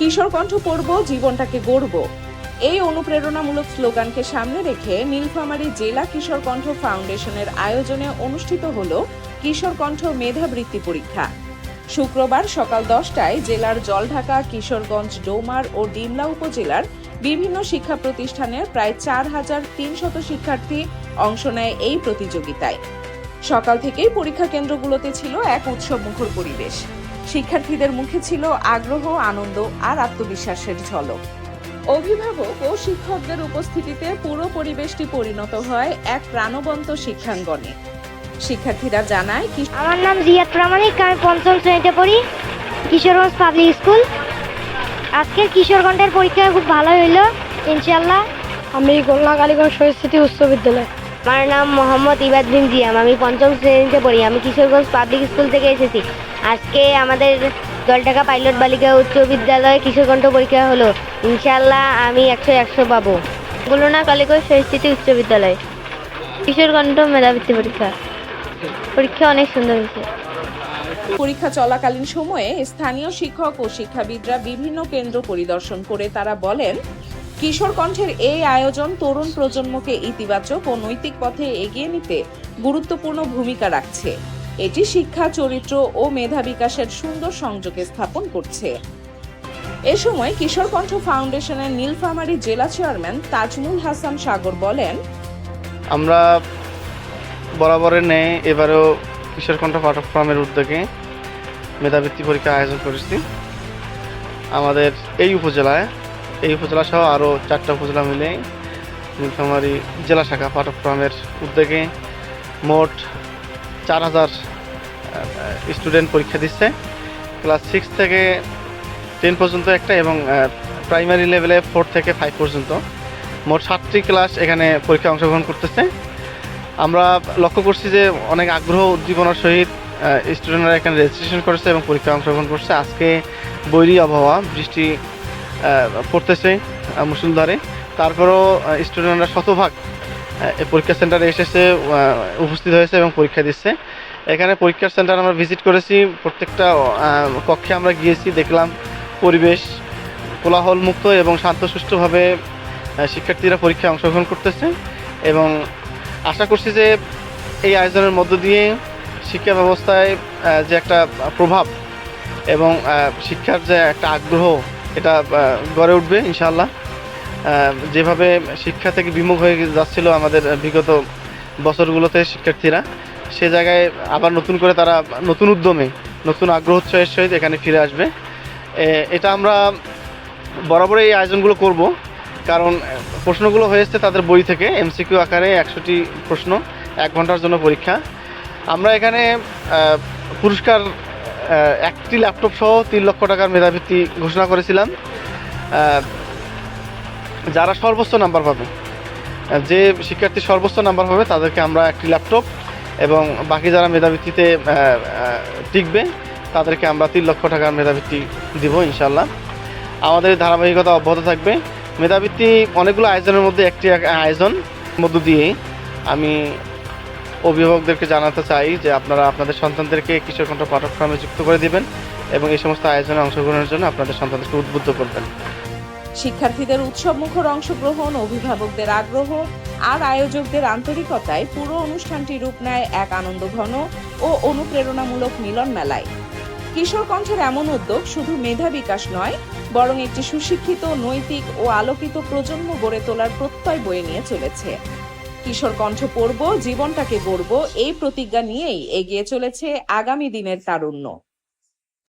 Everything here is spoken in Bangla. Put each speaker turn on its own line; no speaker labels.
কিশোর কণ্ঠ পড়ব জীবনটাকে গড়ব এই অনুপ্রেরণামূলক স্লোগানকে সামনে রেখে নীলফামারী জেলা কিশোর কণ্ঠ ফাউন্ডেশনের আয়োজনে অনুষ্ঠিত হল কিশোর কণ্ঠ মেধাবৃত্তি পরীক্ষা শুক্রবার সকাল দশটায় জেলার জলঢাকা কিশোরগঞ্জ ডোমার ও ডিমলা উপজেলার বিভিন্ন শিক্ষা প্রতিষ্ঠানের প্রায় চার হাজার তিনশত শিক্ষার্থী অংশ নেয় এই প্রতিযোগিতায় সকাল থেকেই পরীক্ষা কেন্দ্রগুলোতে ছিল এক উৎসবমুখর পরিবেশ শিক্ষার্থীদের মুখে ছিল আগ্রহ আনন্দ আর আত্মবিশ্বাসের ঝলক অভিভাবক ও শিক্ষকদের উপস্থিতিতে পুরো পরিবেশটি পরিণত হয় এক প্রাণবন্ত শিক্ষাঙ্গনে শিক্ষার্থীরা জানায় কি
আমার নাম রিয়াদ প্রামাণিক আমি পঞ্চম শ্রেণীতে পড়ি কিশোরগঞ্জ পাবলিক স্কুল আজকের কিশোরগঞ্জের পরীক্ষা খুব ভালো হইলো ইনশাল্লাহ
আমি গোল্লা কালীগঞ্জ সংস্কৃতি উচ্চ বিদ্যালয়
আমার নাম মোহাম্মদ ইবাদ্দিন জিয়াম আমি পঞ্চম শ্রেণীতে পড়ি আমি কিশোরগঞ্জ পাবলিক স্কুল থেকে এসেছি আজকে আমাদের জলটাকা পাইলট বালিকা উচ্চ বিদ্যালয়ে কিশোরকণ্ঠ পরীক্ষা হলো ইনশাল্লাহ আমি একশো একশো পাবো
গুলনা কালিগঞ্জ সরস্বতী উচ্চ বিদ্যালয় কিশোরকণ্ঠ মেধাবৃত্তি পরীক্ষা পরীক্ষা অনেক সুন্দর হয়েছে
পরীক্ষা চলাকালীন সময়ে স্থানীয় শিক্ষক ও শিক্ষাবিদরা বিভিন্ন কেন্দ্র পরিদর্শন করে তারা বলেন কিশোর কণ্ঠের এই আয়োজন তরুণ প্রজন্মকে ইতিবাচক ও নৈতিক পথে এগিয়ে নিতে গুরুত্বপূর্ণ ভূমিকা রাখছে এটি শিক্ষা চরিত্র ও মেধা বিকাশের সুন্দর সংযোগে স্থাপন করছে এ সময় কিশোরকণ্ঠ ফাউন্ডেশনের নীলফামারী জেলা চেয়ারম্যান তাজমুল হাসান সাগর বলেন
আমরা বরাবরের ন্যায় এবারেও কিশোরকণ্ঠ পাঠক্রমের উদ্যোগে মেধাবৃত্তি পরীক্ষা আয়োজন করেছি আমাদের এই উপজেলায় এই উপজেলা সহ আরও চারটা উপজেলা মিলে নীলফামারী জেলা শাখা পাঠক্রমের উদ্যোগে মোট চার হাজার স্টুডেন্ট পরীক্ষা দিচ্ছে ক্লাস সিক্স থেকে টেন পর্যন্ত একটা এবং প্রাইমারি লেভেলে ফোর থেকে ফাইভ পর্যন্ত মোট সাতটি ক্লাস এখানে পরীক্ষায় অংশগ্রহণ করতেছে আমরা লক্ষ্য করছি যে অনেক আগ্রহ উদ্দীপনার সহিত স্টুডেন্টরা এখানে রেজিস্ট্রেশন করেছে এবং পরীক্ষা অংশগ্রহণ করছে আজকে বৈরী আবহাওয়া বৃষ্টি পড়তেছে মুসুলধারে তারপরেও স্টুডেন্টরা শতভাগ পরীক্ষা সেন্টারে এসেছে উপস্থিত হয়েছে এবং পরীক্ষা দিচ্ছে এখানে পরীক্ষার সেন্টার আমরা ভিজিট করেছি প্রত্যেকটা কক্ষে আমরা গিয়েছি দেখলাম পরিবেশ কোলাহলমুক্ত এবং শান্ত সুষ্ঠুভাবে শিক্ষার্থীরা পরীক্ষায় অংশগ্রহণ করতেছে এবং আশা করছি যে এই আয়োজনের মধ্য দিয়ে শিক্ষা ব্যবস্থায় যে একটা প্রভাব এবং শিক্ষার যে একটা আগ্রহ এটা গড়ে উঠবে ইনশাআল্লাহ যেভাবে শিক্ষা থেকে বিমুখ হয়ে যাচ্ছিল আমাদের বিগত বছরগুলোতে শিক্ষার্থীরা সে জায়গায় আবার নতুন করে তারা নতুন উদ্যমে নতুন আগ্রহ উৎসাহের সহিত এখানে ফিরে আসবে এটা আমরা বরাবরই এই আয়োজনগুলো করব কারণ প্রশ্নগুলো হয়েছে তাদের বই থেকে এমসিকিউ আকারে একশোটি প্রশ্ন এক ঘন্টার জন্য পরীক্ষা আমরা এখানে পুরস্কার একটি ল্যাপটপ সহ তিন লক্ষ টাকার মেধাবৃত্তি ঘোষণা করেছিলাম যারা সর্বোচ্চ নাম্বার পাবে যে শিক্ষার্থী সর্বোচ্চ নাম্বার পাবে তাদেরকে আমরা একটি ল্যাপটপ এবং বাকি যারা মেধাবৃত্তিতে টিকবে তাদেরকে আমরা তিন লক্ষ টাকার মেধাবৃত্তি দিব ইনশাল্লাহ আমাদের ধারাবাহিকতা অব্যাহত থাকবে মেধাবৃত্তি অনেকগুলো আয়োজনের মধ্যে একটি আয়োজন মধ্য দিয়ে আমি অভিভাবকদেরকে জানাতে চাই যে আপনারা আপনাদের সন্তানদেরকে কিশোর কণ্ঠ পাঠক্রমে যুক্ত করে দিবেন এবং এই সমস্ত আয়োজনে অংশগ্রহণের জন্য আপনাদের সন্তানদেরকে উদ্বুদ্ধ করবেন
শিক্ষার্থীদের উৎসবমুখর অংশগ্রহণ অভিভাবকদের আগ্রহ আর আয়োজকদের আন্তরিকতায় পুরো অনুষ্ঠানটি রূপ নেয় এক আনন্দঘন ও অনুপ্রেরণামূলক মিলন মেলায় কিশোর কণ্ঠের এমন উদ্যোগ শুধু মেধা বিকাশ নয় বরং একটি সুশিক্ষিত নৈতিক ও আলোকিত প্রজন্ম গড়ে তোলার প্রত্যয় বয়ে নিয়ে চলেছে কিশোর কণ্ঠ পড়ব জীবনটাকে গড়ব এই প্রতিজ্ঞা নিয়েই এগিয়ে চলেছে আগামী দিনের তারুণ্য